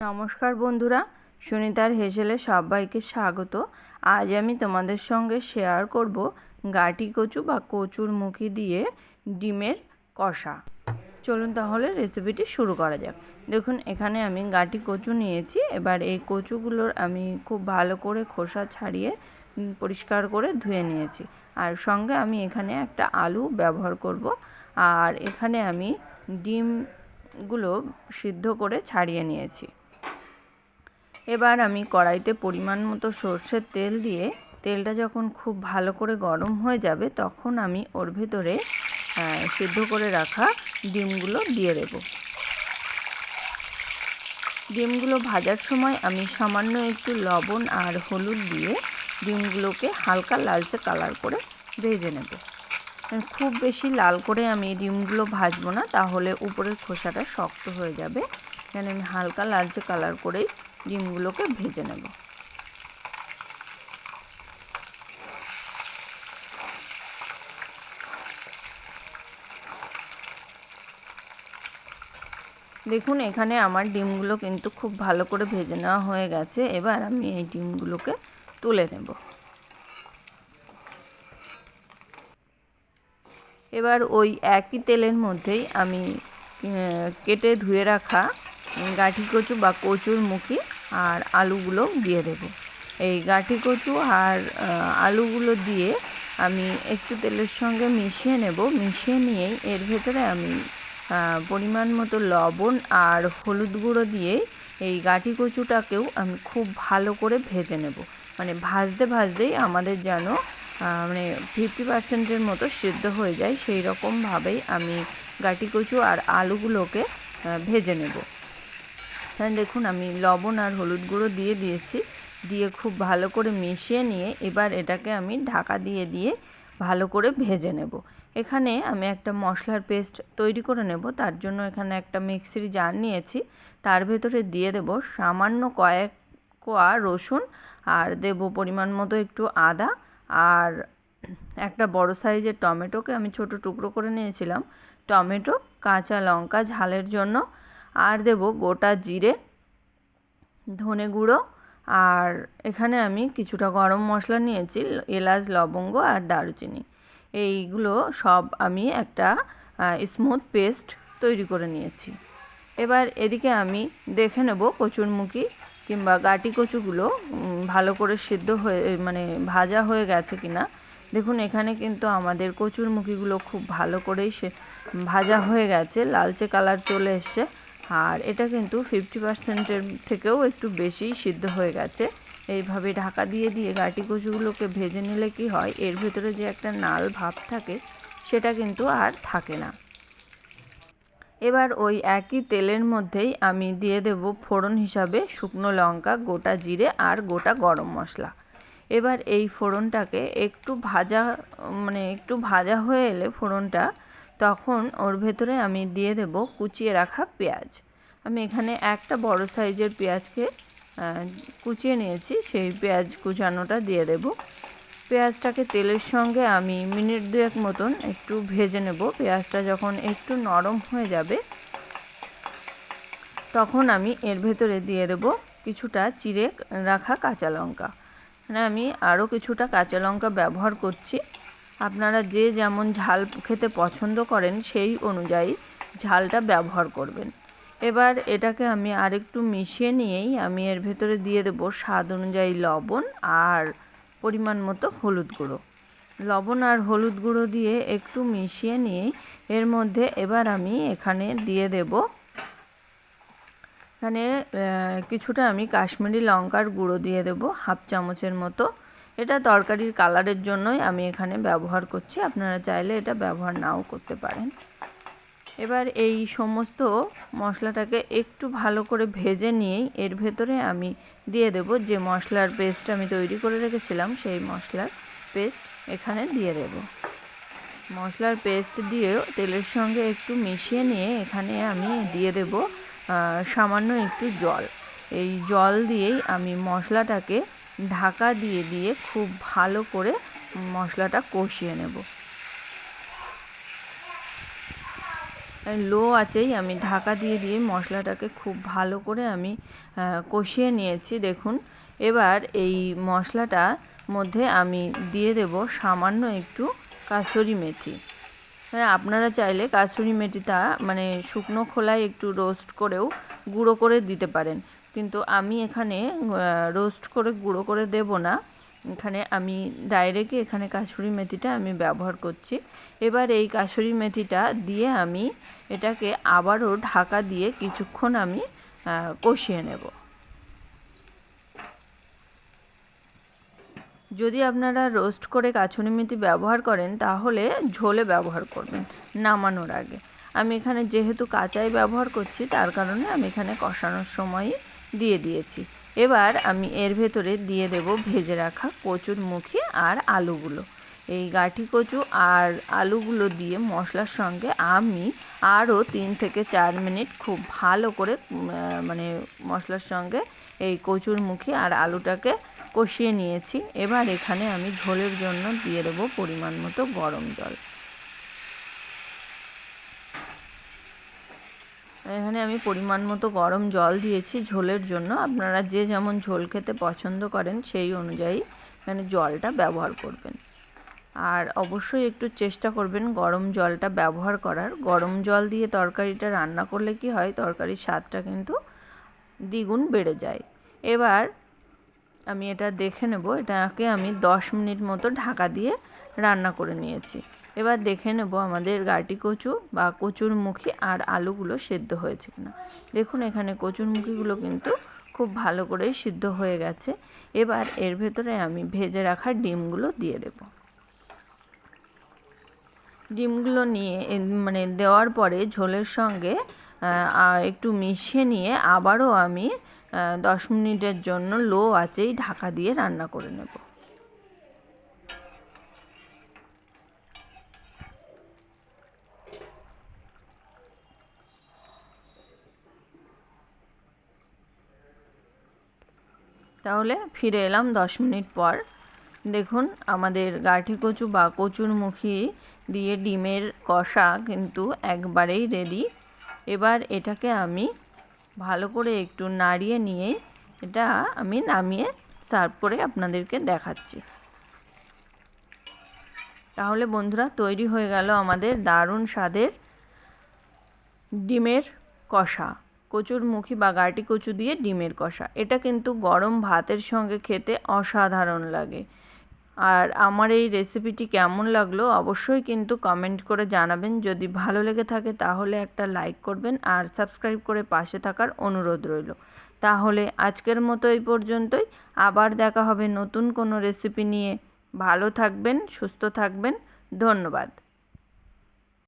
নমস্কার বন্ধুরা, সুনিতার হেসেলে সবাইকে স্বাগত। আজ আমি তোমাদের সঙ্গে শেয়ার করব গাটি কচু বা কচুর মুখি দিয়ে ডিমের কষা। চলুন তাহলে রেসিপিটি শুরু করা যাক। দেখুন, এখানে আমি গাটি কচু নিয়েছি। এবার এই কচুগুলোর আমি খুব ভালো করে খোসা ছাড়িয়ে পরিষ্কার করে ধুয়ে নিয়েছি। আর সঙ্গে আমি এখানে একটা আলু ব্যবহার করব। আর এখানে আমি ডিমগুলো সিদ্ধ করে ছাড়িয়ে নিয়েছি। এবার আমি কড়াইতে পরিমাণ মতো সর্ষের তেল দিয়ে তেলটা যখন খুব ভালো করে গরম হয়ে যাবে, তখন আমি ওর ভেতরে সিদ্ধ করে রাখা ডিমগুলো দিয়ে দেব। ডিমগুলো ভাজার সময় আমি সামান্য একটু লবণ আর হলুদ দিয়ে ডিমগুলোকে হালকা লালচে কালার করে ভেজে নেব। খুব বেশি লাল করে আমি ডিমগুলো ভাজবো না, তাহলে উপরের খোসাটা শক্ত হয়ে যাবে। এখানে আমি হালকা লালচে কালার করেই ডিমগুলোকে ভেজে নেব। দেখুন, এখানে আমার ডিমগুলো কিন্তু খুব ভালো করে ভেজে নেওয়া হয়ে গেছে। এবার আমি এই ডিমগুলোকে তুলে নেব। এবার ওই একই তেলের মধ্যেই আমি কেটে ধুয়ে রাখা গাঠি কচু বা কচুর মুখি আর আলুগুলো দিয়ে দেব। এই গাঠি কচু আর আলুগুলো দিয়ে আমি একটু তেলের সঙ্গে মিশিয়ে নেব। মিশিয়ে নিয়েই এর ভেতরে আমি পরিমাণ মতো লবণ আর হলুদ গুঁড়ো দিয়ে এই গাঠি কচুটাকেও আমি খুব ভালো করে ভেজে নেব। মানে ভাজতে ভাজতেই আমাদের যেন মানে ফিফটি পার্সেন্টের মতো সিদ্ধ হয়ে যায়, সেই রকমভাবেই আমি গাটি কচু আর আলুগুলোকে ভেজে নেব। দেখুন, আমি লবণ আর হলুদ গুঁড়ো দিয়ে দিয়েছি। দিয়ে খুব ভালো করে মিশিয়ে নিয়ে এবার এটাকে আমি ঢাকা দিয়ে দিয়ে ভালো করে ভেজে নেব। এখানে আমি একটা মশলার পেস্ট তৈরি করে নেব। তার জন্য এখানে একটা মিক্সির জার নিয়েছি। তার ভেতরে দিয়ে দেব সামান্য কয়েক কোয়া রসুন আর দেব পরিমাণ মতো একটু আদা আর একটা বড় সাইজের টমেটোকে আমি ছোট টুকরো করে নিয়েছিলাম। টমেটো, কাঁচা লঙ্কা, ঝালের জন্য আর দেব গোটা জিরে, ধনে গুঁড়ো, আর এখানে আমি কিছুটা গরম মশলা নিয়েছি, এলাচ, লবঙ্গ আর দারুচিনি। এইগুলো সব আমি একটা স্মুথ পেস্ট তৈরি করে নিয়েছি। এবার এদিকে আমি দেখে নেব কচুরমুখী কিংবা গাটি কচুগুলো ভালো করে সিদ্ধ হয়ে মানে ভাজা হয়ে গেছে কিনা। দেখুন, এখানে কিন্তু আমাদের কচুরমুখীগুলো খুব ভালো করেই সে, ভাজা হয়ে গেছে, লালচে কালার চলে এসছে। আর এটা কিন্তু ফিফটি পার্সেন্টের থেকেও একটু বেশি সিদ্ধ হয়ে গেছে। এইভাবে ঢাকা দিয়ে দিয়ে গাটি কচুগুলোকে ভেজে নিলে কি হয়, এর ভেতরে যে একটা নাল ভাব থাকে, সেটা কিন্তু আর থাকে না। এবার ওই একই তেলের মধ্যেই আমি দিয়ে দেব ফোড়ন হিসাবে শুকনো লঙ্কা, গোটা জিরে আর গোটা গরম মশলা। এবার এই ফোড়নটাকে একটু ভাজা মানে একটু ভাজা হয়ে এলে ফোড়নটা তখন ওর ভেতরে আমি দিয়ে দেব কুচিয়ে রাখা পেঁয়াজ। আমি এখানে একটা বড় সাইজের পেঁয়াজকে কুচিয়ে নিয়েছি, সেই পেঁয়াজ কুচানোটা দিয়ে দেব। পেঁয়াজটাকে তেলের সঙ্গে আমি মিনিট দুয়েক মতন একটু ভেজে নেব। পেঁয়াজটা যখন একটু নরম হয়ে যাবে, তখন আমি এর ভেতরে দিয়ে দেব কিছুটা চিড়ে রাখা কাঁচা লঙ্কা। মানে আমি আরও কিছুটা কাঁচা লঙ্কা ব্যবহার করছি। আপনারা যে যেমন ঝাল খেতে পছন্দ করেন, সেই অনুযায়ী ঝালটা ব্যবহার করবেন। এবার এটাকে আমি আরেকটু মিশিয়ে নিয়েই আমি এর ভেতরে দিয়ে দেবো স্বাদ অনুযায়ী লবণ আর পরিমাণ মতো হলুদ গুঁড়ো। লবণ আর হলুদ গুঁড়ো দিয়ে একটু মিশিয়ে নিয়েই এর মধ্যে এবার আমি এখানে দিয়ে দেব এখানে কিছুটা আমি কাশ্মীরি লঙ্কার গুঁড়ো দিয়ে দেব, হাফ চামচের মতো। এটা তরকারির কালারের জন্যই আমি এখানে ব্যবহার করছি। আপনারা চাইলে এটা ব্যবহার নাও করতে পারেন। এবার এই সমস্ত মশলাটাকে একটু ভালো করে ভেজে নিয়েই এর ভেতরে আমি দিয়ে দেব যে মশলার পেস্ট আমি তৈরি করে রেখেছিলাম, সেই মশলার পেস্ট এখানে দিয়ে দেব। মশলার পেস্ট দিয়েও তেলের সঙ্গে একটু মিশিয়ে নিয়ে এখানে আমি দিয়ে দেব সামান্য একটু জল। এই জল দিয়েই আমি মশলাটাকে ঢাকা দিয়ে দিয়ে খুব ভালো করে মশলাটা কষিয়ে নেব। লো আছেই আমি ঢাকা দিয়ে দিয়ে মশলাটাকে খুব ভালো করে আমি কষিয়ে নিয়েছি। দেখুন, এবার এই মশলাটা মধ্যে আমি দিয়ে দেব সামান্য একটু কাসুরি মেথি। হ্যাঁ আপনারা চাইলে কাসুরি মেথিটা মানে শুকনো খোলায় একটু রোস্ট করেও গুঁড়ো করে দিতে পারেন। কিন্তু আমি এখানে রোস্ট করে, গুঁড়ো করে দেব না। এখানে আমি ডাইরেক্ট এখানে কাসুরি মেথিটা আমি ব্যবহার করছি। এবার এই কাসুরি মেথিটা দিয়ে আমি এটাকে আবারও ঢাকা দিয়ে কিছুক্ষণ আমি কষিয়ে নেব। যদি আপনারা রোস্ট করে কাছুনি মেথি ব্যবহার করেন, তাহলে ঝোলে ব্যবহার করবেন, নামানোর আগে। আমি এখানে যেহেতু কাঁচাই ব্যবহার করছি, তার কারণে আমি এখানে কষানোর সময়ই দিয়ে দিয়েছি। এবার আমি এর ভেতরে দিয়ে দেব ভেজে রাখা কচুর মুখি আর আলুগুলো। এই গাঠি কচু আর আলুগুলো দিয়ে মশলার সঙ্গে আমি আরও তিন থেকে চার মিনিট খুব ভালো করে মানে মশলার সঙ্গে এই কচুর মুখি আর আলুটাকে কষিয়ে নিয়েছি। এবার এখানে আমি ঝোলের জন্য দিয়ে দেবো পরিমাণ মতো গরম জল। এখানে আমি পরিমাণ মতো গরম জল দিয়েছি ঝোলের জন্য। আপনারা যে যেমন ঝোল খেতে পছন্দ করেন সেই অনুযায়ী এখানে জলটা ব্যবহার করবেন। আর অবশ্যই একটু চেষ্টা করবেন গরম জলটা ব্যবহার করার। গরম জল দিয়ে তরকারিটা রান্না করলে কি হয়? তরকারির স্বাদটা কিন্তু দ্বিগুণ বেড়ে যায়। এবার আমি এটা দেখে নেব। এটাকে আমি দশ মিনিট মতো ঢাকা দিয়ে রান্না করে নিয়েছি। এবার দেখে নেব আমাদের গাটি কচু বা কচুর মুখী আর আলুগুলো সেদ্ধ হয়েছে কিনা। দেখুন, এখানে কচুর মুখিগুলো কিন্তু খুব ভালো করেই সিদ্ধ হয়ে গেছে। এবার এর ভেতরে আমি ভেজে রাখা ডিমগুলো দিয়ে দেব। ডিমগুলো নিয়ে মানে দেওয়ার পরে ঝোলের সঙ্গে একটু মিশিয়ে নিয়ে আবারও আমি দশ মিনিটের জন্য লো আঁচেই ঢাকা দিয়ে রান্না করে নেব। তাহলে ফিরে এলাম দশ মিনিট পর। দেখুন, আমাদের গাঠি কচু বা কচুর মুখী দিয়ে ডিমের কষা কিন্তু একবারেই রেডি এবার এটাকে আমি ভালো করে একটু নাড়িয়ে নিয়ে এটা আমি নামিয়ে সার্ভ করে আপনাদেরকে দেখাচ্ছি। তাহলে বন্ধুরা, তৈরি হয়ে গেল আমাদের দারুণ স্বাদের ডিমের কষা। কচুর মুখী বা গাটি কচু দিয়ে ডিমের কষা। এটা কিন্তু গরম ভাতের সঙ্গে খেতে অসাধারণ লাগে। আর আমার এই রেসিপিটি কেমন লাগল অবশ্যই কিন্তু কমেন্ট করে জানাবেন। যদি ভালো লেগে থাকে তাহলে একটা লাইক করবেন আর সাবস্ক্রাইব করে পাশে থাকার অনুরোধ রইল। তাহলে আজকের মতো এই পর্যন্তই। আবার দেখা হবে নতুন কোনো রেসিপি নিয়ে। ভালো থাকবেন, সুস্থ থাকবেন। ধন্যবাদ।